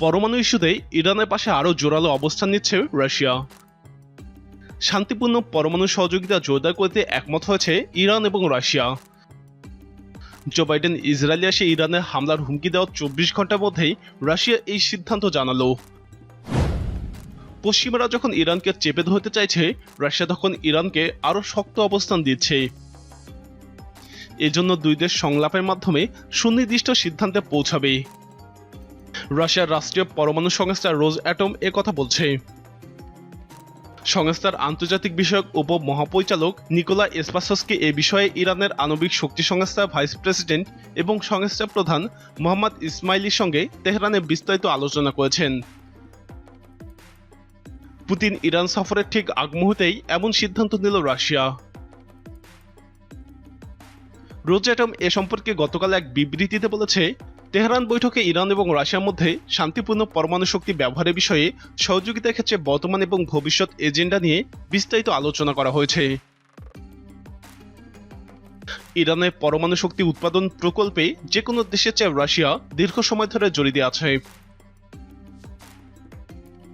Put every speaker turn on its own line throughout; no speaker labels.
পরমাণু ইস্যুতে ইরানের পাশে আরও জোরালো অবস্থান নিচ্ছে রাশিয়া। শান্তিপূর্ণ পরমাণু সহযোগিতা জোরদার করতে একমত হয়েছে ইরান এবং রাশিয়া। জো বাইডেন ইসরায়েলে এসে ইরানের হামলার হুমকি দেওয়ার চব্বিশ ঘণ্টার মধ্যেই রাশিয়া এই সিদ্ধান্ত জানালো। পশ্চিমারা যখন ইরানকে চেপে ধরতে চাইছে, রাশিয়া তখন ইরানকে আরও শক্ত অবস্থান দিচ্ছে। এজন্য দুই দেশ সংলাপের মাধ্যমে সুনির্দিষ্ট সিদ্ধান্তে পৌঁছাবে। রাশিয়ার রাষ্ট্রীয় পরমাণু সংস্থা রোজ অ্যাটম এ কথা বলছে। সংস্থার আন্তর্জাতিক বিষয়ক উপ মহাপরিচালক নিকোলা এসপাসসকে এ বিষয়ে ইরানের আণবিক শক্তি সংস্থা ভাইস প্রেসিডেন্ট এবং সংস্থা প্রধান মোহাম্মদ ইসমাইলির সঙ্গে তেহরানে বিস্তারিত আলোচনা করেছেন। পুতিন ইরান সফরের ঠিক আগ মুহূর্তেই এমন সিদ্ধান্ত নিল রাশিয়া। রোজ অ্যাটম এ সম্পর্কে গতকাল এক বিবৃতিতে বলেছে তেহরান বৈঠকে ইরান এবং রাশিয়ার মধ্যে শান্তিপূর্ণ পরমাণু শক্তি ব্যবহারের বিষয়ে সহযোগিতার ক্ষেত্রে বর্তমান এবং ভবিষ্যৎ এজেন্ডা নিয়ে বিস্তারিত আলোচনা করা হয়েছে। ইরানের পরমাণু শক্তি উৎপাদন প্রকল্পে যে কোনো দেশের চেয়ে রাশিয়া দীর্ঘ সময় ধরে জড়িত আছে।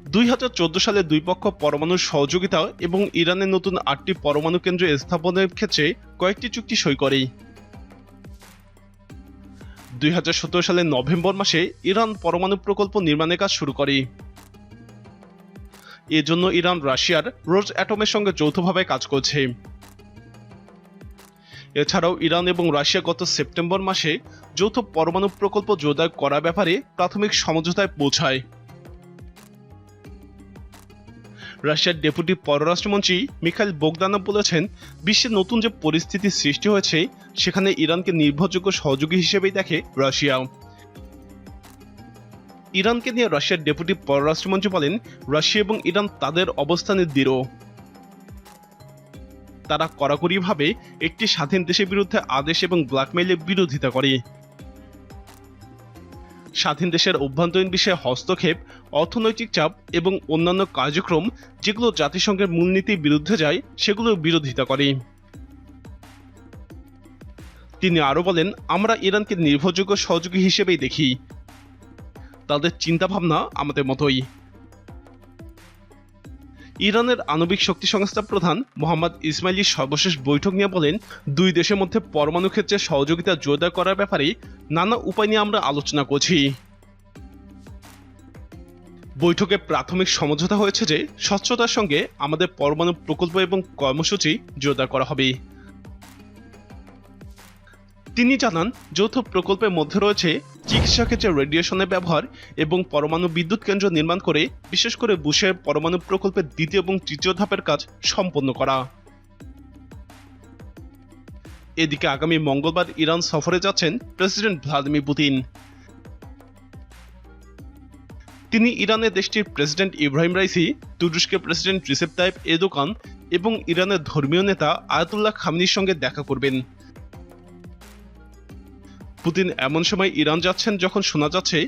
দুই হাজার চোদ্দ সালে দুই পক্ষ পরমাণু সহযোগিতা এবং ইরানের নতুন আটটি পরমাণু কেন্দ্র স্থাপনের ক্ষেত্রে কয়েকটি চুক্তি সই করে। দুই হাজার সতেরো সালের নভেম্বর মাসে ইরান পরমাণু প্রকল্প নির্মাণের কাজ শুরু করে। এজন্য ইরান রাশিয়ার রোজ অ্যাটমের সঙ্গে যৌথভাবে কাজ করছে। এছাড়াও ইরান এবং রাশিয়া গত সেপ্টেম্বর মাসে যৌথ পরমাণু প্রকল্প জোরদার করার ব্যাপারে প্রাথমিক সমঝোতায় পৌঁছায়। রাশিয়ার ডেপুটি পররাষ্ট্রমন্ত্রী মিখাইল বোগদানভ বলেছেন, বিশ্বে নতুন যে পরিস্থিতি সৃষ্টি হয়েছে, সেখানে ইরানকে নির্ভরযোগ্য সহযোগী হিসেবেই দেখে রাশিয়া। ইরানকে নিয়ে রাশিয়ার ডেপুটি পররাষ্ট্রমন্ত্রী বলেন, রাশিয়া এবং ইরান তাদের অবস্থানে দৃঢ় তারা কড়াকড়িভাবে একটি স্বাধীন দেশের বিরুদ্ধে আদেশ এবং ব্ল্যাকমেইলের বিরোধিতা করে। স্বাধীন দেশের অভ্যন্তরীণ বিষয়ে হস্তক্ষেপ, অর্থনৈতিক চাপ এবং অন্যান্য কার্যক্রম যেগুলো জাতিসংঘের মূলনীতির বিরুদ্ধে যায়, সেগুলোর বিরোধিতা করে। তিনি আরও বলেন, আমরা ইরানকে নির্ভরযোগ্য সহযোগী হিসেবেই দেখি। তাদের চিন্তাভাবনা আমাদের মতোই। ইরানের আণবিক শক্তি সংস্থা প্রধান মোহাম্মদ ইসমাইলির সর্বশেষ বৈঠক নিয়ে বলেন, দুই দেশের মধ্যে পরমাণু ক্ষেত্রে সহযোগিতা জোরদার করার ব্যাপারে নানা উপায় নিয়ে আমরা আলোচনা করছি। বৈঠকে প্রাথমিক সমঝোতা হয়েছে যে, স্বচ্ছতার সঙ্গে আমাদের পরমাণু প্রকল্প এবং কর্মসূচি জোরদার করা হবে। তিনি জানান, যৌথ প্রকল্পের মধ্যে রয়েছে চিকিৎসা ক্ষেত্রে রেডিয়েশনের ব্যবহার এবং পরমাণু বিদ্যুৎ কেন্দ্র নির্মাণ করে, বিশেষ করে বুশের পরমাণু প্রকল্পের দ্বিতীয় এবং তৃতীয় ধাপের কাজ সম্পন্ন করা। এদিকে আগামী মঙ্গলবার ইরান সফরে যাচ্ছেন প্রেসিডেন্ট ভ্লাদিমির পুতিন তিনি ইরানের দেশটির প্রেসিডেন্ট ইব্রাহিম রাইসি তুরস্কের প্রেসিডেন্ট রিসেপ তাইপ এদোকান এবং ইরানের ধর্মীয় নেতা আয়াতুল্লাহ খামনির সঙ্গে দেখা করবেন। পুতিন এমন সময় ইরান যাচ্ছেন যখন শোনা যাচ্ছে,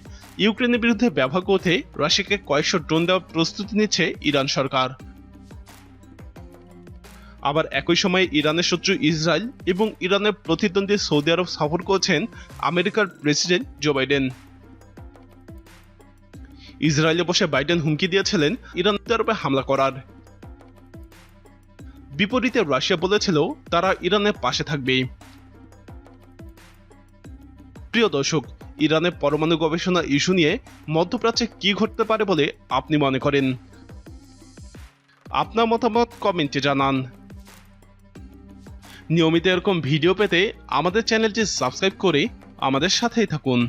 ইউক্রেনের বিরুদ্ধে ব্যবহার করতে রাশিয়াকে কয়েকশো ড্রোন দেওয়ার প্রস্তুতি নিচ্ছে ইরান সরকার। আবার একই সময়ে ইরানের শত্রু ইসরায়েল এবং ইরানের প্রতিদ্বন্দ্বী সৌদি আরব সফর করেছেন আমেরিকার প্রেসিডেন্ট জো বাইডেন। ইসরায়েলে বসে বাইডেন হুমকি দিয়েছিলেন ইরান আরবে হামলা করার। বিপরীতে রাশিয়া বলেছিল, তারা ইরানের পাশে থাকবে। প্রিয় দর্শক, ইরানে পরমাণু গবেষণা ইস্যু নিয়ে মধ্যপ্রাচ্যে কি ঘটতে পারে বলে আপনি মনে করেন? আপনার মতামত কমেন্টে জানান। নিয়মিত এরকম ভিডিও পেতে আমাদের চ্যানেলটি সাবস্ক্রাইব করে আমাদের সাথেই থাকুন।